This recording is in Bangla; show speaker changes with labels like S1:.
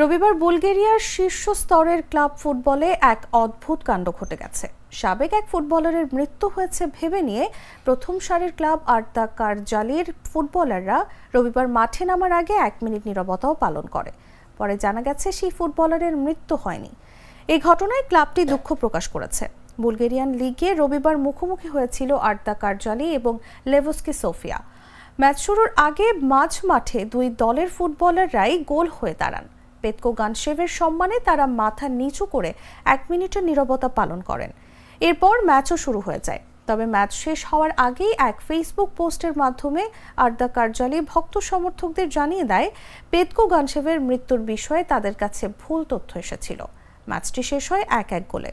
S1: রবিবার বুলগেরিয়ার শীর্ষ স্তরের ক্লাব ফুটবলে এক অদ্ভুত কাণ্ড ঘটে গেছে। সাবেক এক ফুটবলারের মৃত্যু হয়েছে ভেবে নিয়ে প্রথম সারির ক্লাব আর্দা কারজালির ফুটবলাররা রবিবার মাঠে নামার আগে এক মিনিট নীরবতাও পালন করে। পরে জানা গেছে, সেই ফুটবলারের মৃত্যু হয়নি। এই ঘটনায় ক্লাবটি দুঃখ প্রকাশ করেছে। বুলগেরিয়ান লিগে রবিবার মুখোমুখি হয়েছিল আর্দা কারজালি এবং লেভস্কি সোফিয়া। ম্যাচ শুরুর আগে মাঝ মাঠে দুই দলের ফুটবলাররাই গোল হয়ে দাঁড়ান। পেতকো গানশেভের সম্মানে তারা মাথা নিচু করে এক মিনিটের নীরবতা পালন করেন। এরপর ম্যাচও শুরু হয়ে যায়। তবে ম্যাচ শেষ হওয়ার আগেই এক ফেসবুক পোস্টের মাধ্যমে আর্দা কার্যালয়ে ভক্ত সমর্থকদের জানিয়ে দেয়, পেতকো গানশেভের মৃত্যুর বিষয়ে তাদের কাছে ভুল তথ্য এসেছিল। ম্যাচটি শেষ হয় এক এক গোলে।